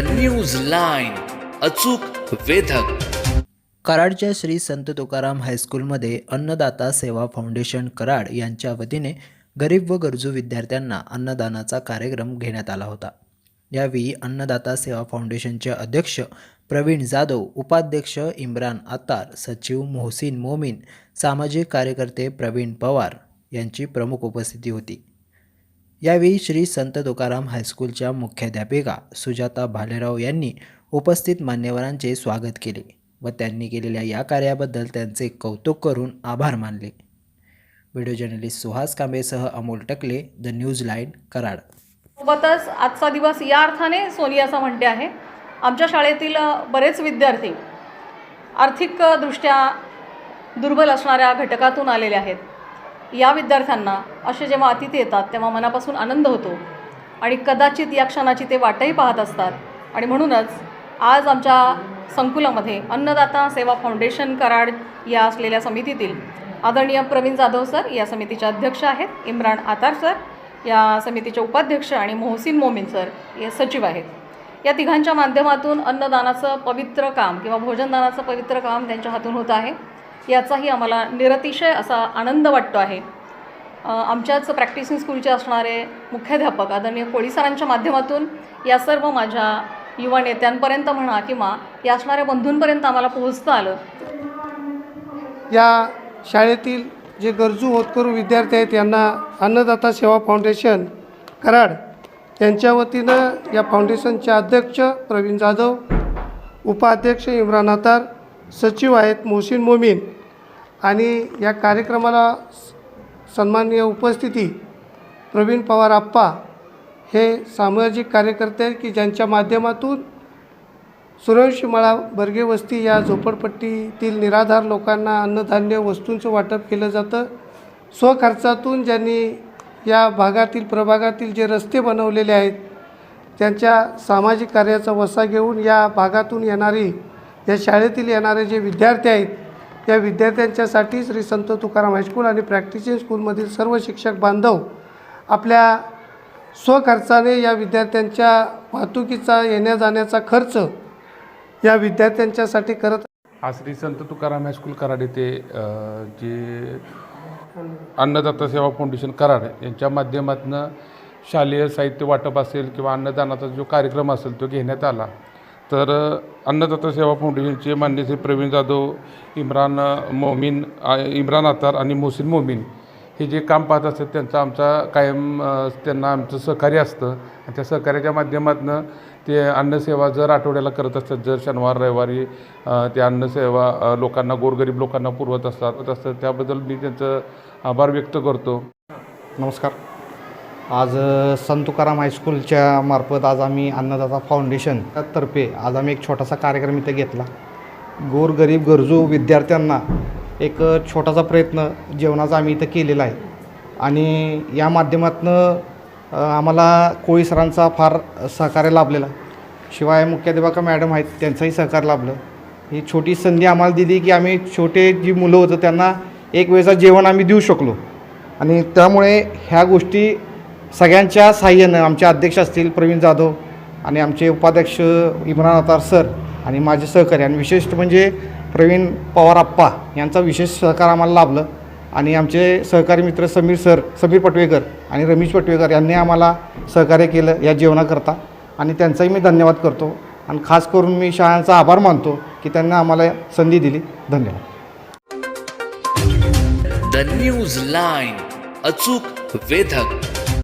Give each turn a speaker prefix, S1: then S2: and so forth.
S1: News line अचूक वेधक.
S2: कराडच्या श्री संत तुकाराम हायस्कूलमध्ये अन्नदाता सेवा फाउंडेशन कराड यांच्या वतीने गरीब व गरजू विद्यार्थ्यांना अन्नदानाचा कार्यक्रम घेण्यात आला होता. यावेळी अन्नदाता सेवा फाउंडेशनचे अध्यक्ष प्रवीण जाधव उपाध्यक्ष इम्रान आतार सचिव मोहसिन मोमीन सामाजिक कार्यकर्ते प्रवीण पवार यांची प्रमुख उपस्थिती होती. यावेळी श्री संत तुकाराम हायस्कूलच्या मुख्याध्यापिका सुजाता भालेराव यांनी उपस्थित मान्यवरांचे स्वागत केले व त्यांनी केलेल्या या कार्याबद्दल त्यांचे कौतुक करून आभार मानले. Video journalist Suhas कांबेसह Amol Takle the news line Karad.
S3: सोबतच आजचा दिवस या अर्थाने सोनियाचा म्हणते आहे. आमच्या शाळेतील बरेच विद्यार्थी आर्थिकदृष्ट्या दुर्बल असणाऱ्या घटकातून आलेले आहेत. या विद्यार्थ्यांना असे जेव्हा अतिथी येतात तेव्हा मनापासून आनंद होतो. आणि कदाचित या क्षणाची ते वाटही पाहत असतात. आणि म्हणूनच आज आमच्या संकुलामध्ये अन्नदाता सेवा फाउंडेशन कराड या असलेल्या समितीतील आदरणीय प्रवीण जाधव सर या समितीचे अध्यक्ष आहेत. इम्रान आतार सर या समितीचे उपाध्यक्ष आणि मोहसिन मोमीन सर हे सचिव आहेत. या तिघांच्या माध्यमातून अन्नदानाचं पवित्र काम किंवा भोजनदानाचं पवित्र काम त्यांच्या हातून होत आहे. याचाही आम्हाला निरतिशय असा आनंद वाटतो आहे. आमच्याच प्रॅक्टिसिंग स्कूलचे असणारे मुख्याध्यापक आदरणीय कोळीसरांच्या माध्यमातून या सर्व माझ्या युवा नेत्यांपर्यंत म्हणा किंवा या असणाऱ्या बंधूंपर्यंत आम्हाला पोहोचता आलं.
S4: या शाळेतील जे गरजू होतकरू विद्यार्थी आहेत यांना अन्नदाता सेवा फाउंडेशन कराड यांच्या वतीनं या फाउंडेशनचे अध्यक्ष प्रवीण जाधव उपाध्यक्ष इम्रान अतार सचिव आहेत मोहसिन मोमीन. आणि या कार्यक्रमाला स- सन्माननीय उपस्थिती प्रवीण पवार आप्पा हे सामाजिक कार्यकर्ते आहेत की ज्यांच्या माध्यमातून सूर्यवंशी मळा बर्गे वस्ती या झोपडपट्टीतील निराधार लोकांना अन्नधान्य वस्तूंचं वाटप केलं जातं. स्वखर्चातून ज्यांनी या भागातील प्रभागातील जे रस्ते बनवलेले आहेत त्यांच्या सामाजिक कार्याचा वसा घेऊन या भागातून येणारी या शाळेतील येणारे जे विद्यार्थी आहेत या विद्यार्थ्यांच्यासाठी श्री संत तुकाराम हायस्कूल आणि प्रॅक्टिसिंग स्कूलमधील सर्व शिक्षक बांधव आपल्या स्वखर्चाने या विद्यार्थ्यांच्या वाहतुकीचा येण्या जाण्याचा खर्च या विद्यार्थ्यांच्यासाठी करत
S5: आज श्री संत तुकाराम हायस्कूल कराड येथे जे अन्नदाता सेवा फाउंडेशन कराड यांच्या माध्यमातून शालेय साहित्य वाटप असेल किंवा अन्नदानाचा जो कार्यक्रम असेल तो घेण्यात आला. तर अन्नदाता सेवा फाउंडेशनचे मान्य श्री प्रवीण जाधव इम्रान मोमीन इम्रान अतार आणि मोहसिन मोमीन हे जे काम पाहत असतात त्यांचा आमचा कायम त्यांना आमचं सहकार्य असतं. आणि त्या सहकार्याच्या माध्यमातून ते अन्नसेवा जर आठवड्याला करत असतात जर शनिवार रविवारी ते अन्नसेवा लोकांना गोरगरीब लोकांना पुरवत असतात. करत असतात त्याबद्दल मी त्यांचं आभार व्यक्त करतो.
S6: नमस्कार. आज संत तुकाराम हायस्कूलच्या मार्फत आज आम्ही अन्नदाता फाउंडेशन तर्फे आज आम्ही एक छोटासा कार्यक्रम इथे घेतला. गोरगरीब गरजू विद्यार्थ्यांना एक छोटासा प्रयत्न जेवणाचा आम्ही इथं केलेला आहे. आणि या माध्यमातून आम्हाला कोळी सरांचा फार सहकार्य लाभलेला. शिवाय मुख्याध्यापका मॅडम आहेत त्यांचंही सहकार्य लाभलं. ही छोटी संधी आम्हाला दिली की आम्ही छोटे जी मुलं होतं त्यांना एक वेळेचा जेवण आम्ही देऊ शकलो. आणि त्यामुळे ह्या गोष्टी सगळ्यांच्या साह्यानं आमचे अध्यक्ष असतील प्रवीण जाधव आणि आमचे उपाध्यक्ष इम्रान अतार सर आणि माझे सहकारी आणि विशेष म्हणजे प्रवीण पवार आप्पा यांचा विशेष सहकार आम्हाला लाभलं. आणि आमचे सहकारी मित्र समीर सर समीर पटवेकर आणि रमेश पटवेकर यांनी आम्हाला सहकार्य केलं या जेवणाकरता. आणि त्यांचाही मी धन्यवाद करतो. आणि खास करून मी शाळांचा आभार मानतो की त्यांनी आम्हाला संधी दिली. धन्यवाद.
S1: द न्यूज लाईन अचूक वेधक.